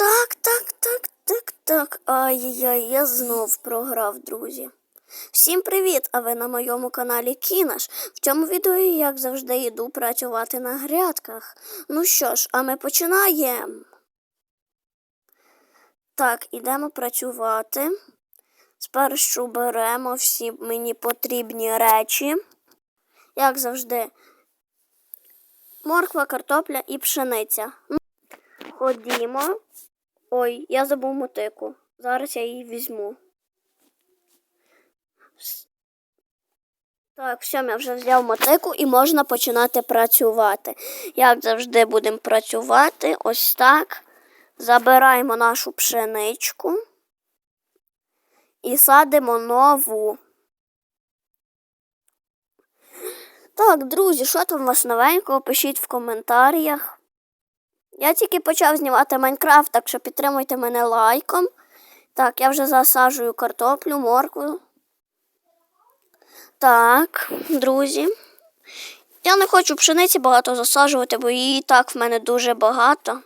Так, так, так, так, так. Ай-яй, я знов програв, друзі. Всім привіт! А ви на моєму каналі Кінаш. В цьому відео я, як завжди, йду працювати на грядках. Ну що ж, а ми починаємо. Так, ідемо працювати. Спершу беремо всі мені потрібні речі. Як завжди, морква, картопля і пшениця. Ходімо. Ой, я забув мотику. Зараз я її візьму. Так, все, я вже взяв мотику і можна починати працювати. Як завжди будемо працювати, ось так. Забираємо нашу пшеничку і садимо нову. Так, друзі, що там у вас новенького? Пишіть в коментарях. Я тільки почав знімати Майнкрафт, так що підтримуйте мене лайком. Так, я вже засаджую картоплю, моркву. Так, друзі. Я не хочу пшениці багато засаджувати, бо її і так в мене дуже багато.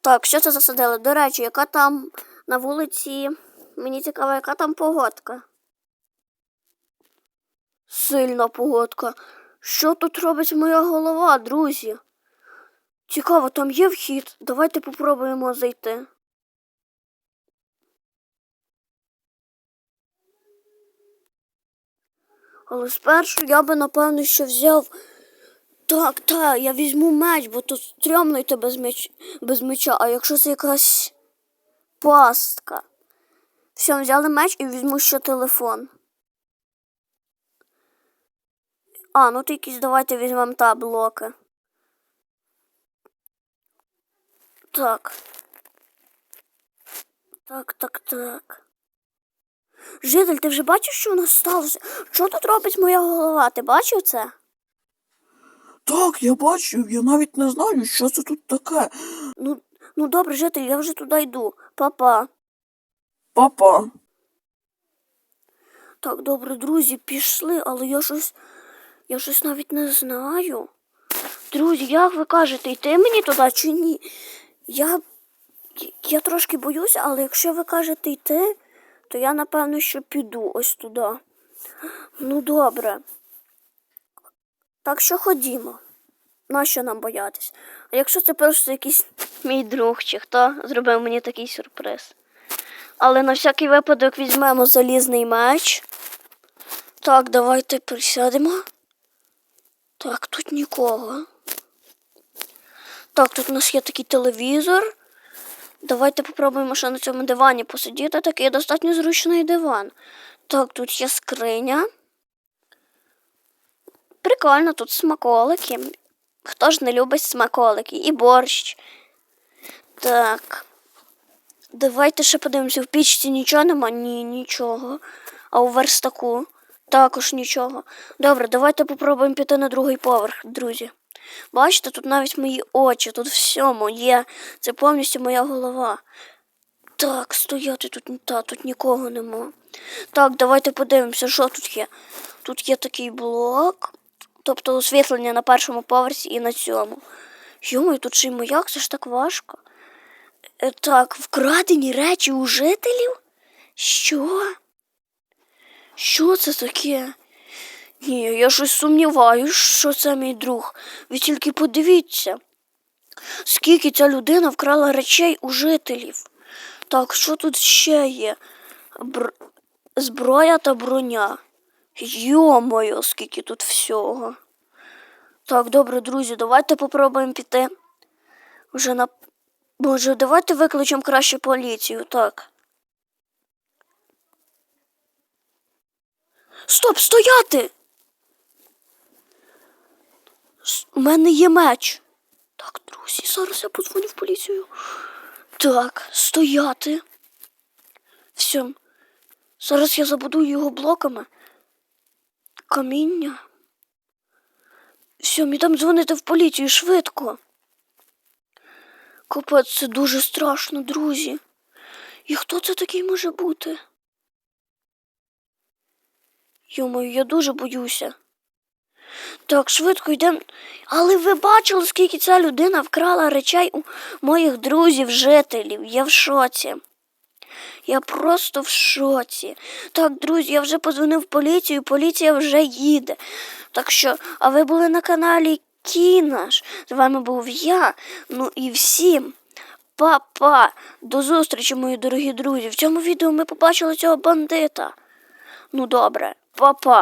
Так, що це засадили? До речі, яка там на вулиці. Мені цікаво, яка там погодка. Сильна погодка. Що тут робить моя голова, друзі? Цікаво, там є вхід. Давайте попробуємо зайти. Але спершу я би, напевно, ще взяв. Так, так, я візьму меч, бо тут стрьомно йти без, меч... без меча. А якщо це якась пастка. Все, взяли меч і візьму ще телефон. А, ну то якісь давайте візьмемо та блоки. Так. Так, так, так. Житель, ти вже бачиш, що у нас сталося? Що тут робить моя голова? Ти бачив це? Так, я бачив, я навіть не знаю, що це тут таке. Ну, ну добре, житель, я вже туди йду. Папа. Папа. Так, добре, друзі, пішли, але я щось. Я щось навіть не знаю. Друзі, як ви кажете, йти мені туди чи ні? Я. Я трошки боюся, але якщо ви кажете йти, то я напевно що піду ось туди. Ну, добре. Так що ходімо. Нащо нам боятись? А якщо це просто якийсь мій друг чи хто зробив мені такий сюрприз? Але на всякий випадок візьмемо залізний меч. Так, давайте присядемо. Так, тут нікого. Так, тут у нас є такий телевізор. Давайте попробуємо ще на цьому дивані посидіти. Такий достатньо зручний диван. Так, тут є скриня. Прикольно, тут смаколики. Хто ж не любить смаколики? І борщ. Так. Давайте ще подивимося, в пічці нічого нема? Ні, нічого. А у верстаку також нічого. Добре, давайте попробуємо піти на другий поверх, друзі. Бачите, тут навіть мої очі, тут все моє. Це повністю моя голова. Так, стояти тут та, тут нікого нема. Так, давайте подивимося, що тут є. Тут є такий блок, тобто освітлення на першому поверсі і на цьому. Йому, тут ще й маяк, це ж так важко. Е, Так, вкрадені речі у жителів? Що? Що це таке? Ні, я щось сумніваюсь, що це мій друг. Ви тільки подивіться, скільки ця людина вкрала речей у жителів. Так, що тут ще є? Бр... Зброя та броня. Йо-моє, скільки тут всього. Так, добре, друзі, давайте попробуємо піти. Вже на. Боже, давайте викличемо краще поліцію, так. Стоп, стояти! У мене є меч. Так, друзі, зараз я подзвоню в поліцію. Так, стояти. Все. Зараз я забудую його блоками. Каміння. Все, мені там дзвонити в поліцію швидко. Капець, це дуже страшно, друзі. І хто це такий може бути? Йомаю, я дуже боюся. Так, швидко йдемо. Але ви бачили, скільки ця людина вкрала речей у моїх друзів, жителів. Я в шоці. Я просто в шоці. Так, друзі, я вже позвонив в поліцію, поліція вже їде. Так що, а ви були на каналі Кінаш. З вами був я. Ну і всім. Па-па. До зустрічі, мої дорогі друзі. В цьому відео ми побачили цього бандита. Ну добре, па-па.